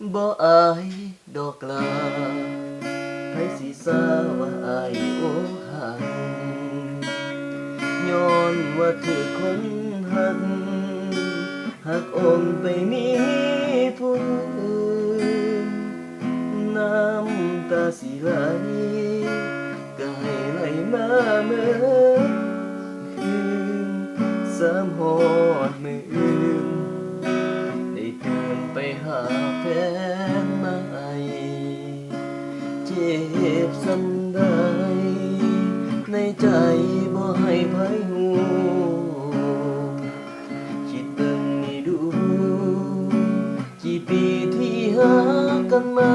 บ่อายดอกลาไผสิสาว่าอายโอหักย้อนว่าเธอคนหักหักองไปมีผู้อื่นน้ำตาสิไหลก็ให้ไหลมาเมื่อคืนสามหอ ไปหาแฟนใหม่เจ็บสันใดในใจบ่ให้ไผหูคิดเบิ่งนี่ดู กี่ปีที่หากันมา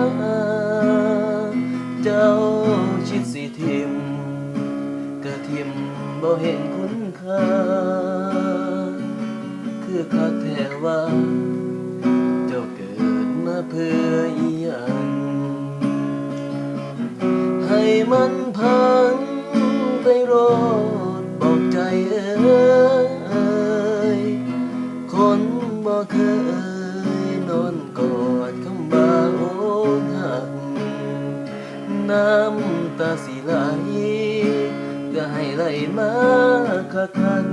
เจ้าชิดสิทิมกะทิมบ่เห็นคุณค่า คือคักแท้ว่า มันพังไปรอดบอกใจเอ้ยคนบ่เคยนอนกอดคำบาโอหัก น้ำตาสีไหลก็ให้ไหลมาคักคัน